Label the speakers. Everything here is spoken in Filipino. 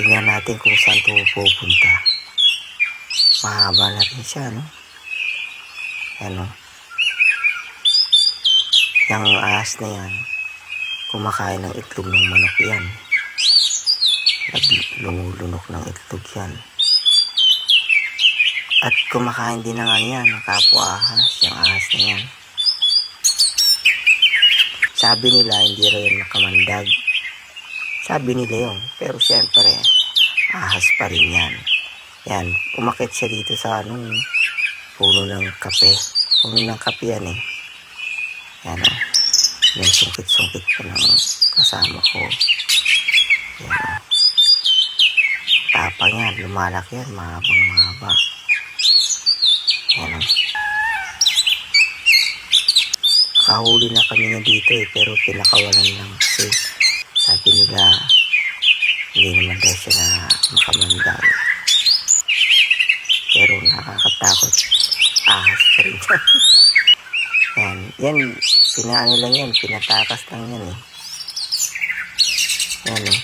Speaker 1: Tingnan natin kung saan ito pupunta. Mahaba na rin siya, no? Ano? Yung ahas na yan, kumakain ng itlog ng manok yan. Lumulunok ng itlog yan. At kumakain din ng ano yan, kapwa ahas, yung ahas na yan. Sabi nila, hindi rin nakamandag. Sabi nila yun. Pero siyempre, ahas pa rin yan. Yan, umakit siya dito sa anong puno ng kape. Puno ng kape yan eh. Yan o. May sungkit-sungkit pa ng kasama ko. Yan o. Tapang yan, lumalaki yan, mahabang mahaba. Yan o. Kahuli na kami na dito eh, pero pinakawalan lang kasi sabi nila hindi naman daw siya na makamandag. Pero nakakatakot. Ahas pa rin siya. yan, yan, pinaano lang yan, pinatakas lang yan eh. Yan eh.